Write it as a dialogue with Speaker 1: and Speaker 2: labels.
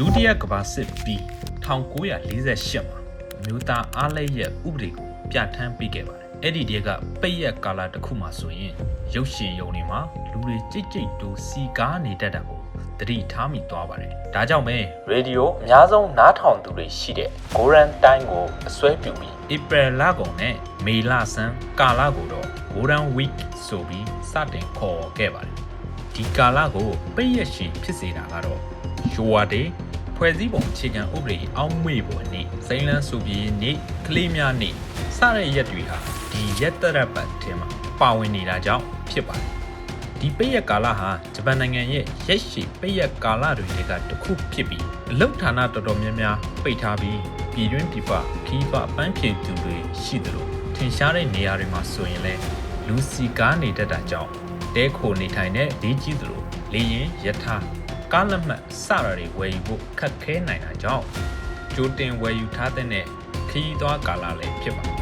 Speaker 1: ဒုတိယကမ္ဘာစစ်ပြီး1948မှာအမျိုးသားအားလက်ရဲ့ဥပဒေကိုပြဋ္ဌာန်းပေးခဲ့ပါတယ်။အဲ့ဒီတည်းကပိတ်ရက်ကာလတစ်ခုမှဆိုရင်ရုပ်ရှင်ရုံတွေမှာလူတွေကြိတ်ကြိတ်တိုးစီကားနေတတ်တာကိုသတိထားမိသွားပါတယ်။ဒါကြောင့်ပဲရေဒီယိုအများဆုံးနားထောင်သူတွေရှိတဲ့ Goran Time ကိုအစွဲပြုပြီး April လကုန်နဲ့မေလဆန်းကာလကိုတော့ Goran Week ဆိုပြီးစတင်ခေါ်ခဲ့ပါတယ်။ဒီကာလကိုပိတ်ရက်ရှည်ဖြစ်စေတာကတော့ရိုဝါဒေး ဖွဲ့စည်းပုံအခြေခံဥပဒေအောက်မေ့ပေါ်နေ့စိန်လန်းစုပြည်နေ့ကလေးများနေ့စတဲ့ရက်တွေဟာဒီရက်တရပတ်ထဲမှာပါဝင်နေတာကြောင့်ဖြစ်ပါတယ်ဒီပိတ်ရက်ကာလဟာဂျပန်နိုင်ငံရဲ့ရက်ရှည်ပိတ်ရက်ကာလတွေကတစ်ခုဖြစ်ပြီးအလုတ်ဌာနတော်တော်များများပိတ်ထားပြီးပြည်တွင်းပြည်ပခီးပပန်းဖြေသူတွေရှိသလိုထင်ရှားတဲ့နေရာတွေမှာဆိုရင်လည်းလူစီကားနေတတ်တာကြောင့်တဲခိုနေထိုင်တဲ့ဒီကြီးသလိုလေရင်ယထာ ကားလက်မှတ်စတာတွေဝယ်ယူဖို့ခက်ခဲနိုင်တာကြောင့်ကြိုတင်ဝယ်ယူထားတဲ့ခရီးသွားကာလလည်းဖြစ်ပါတယ်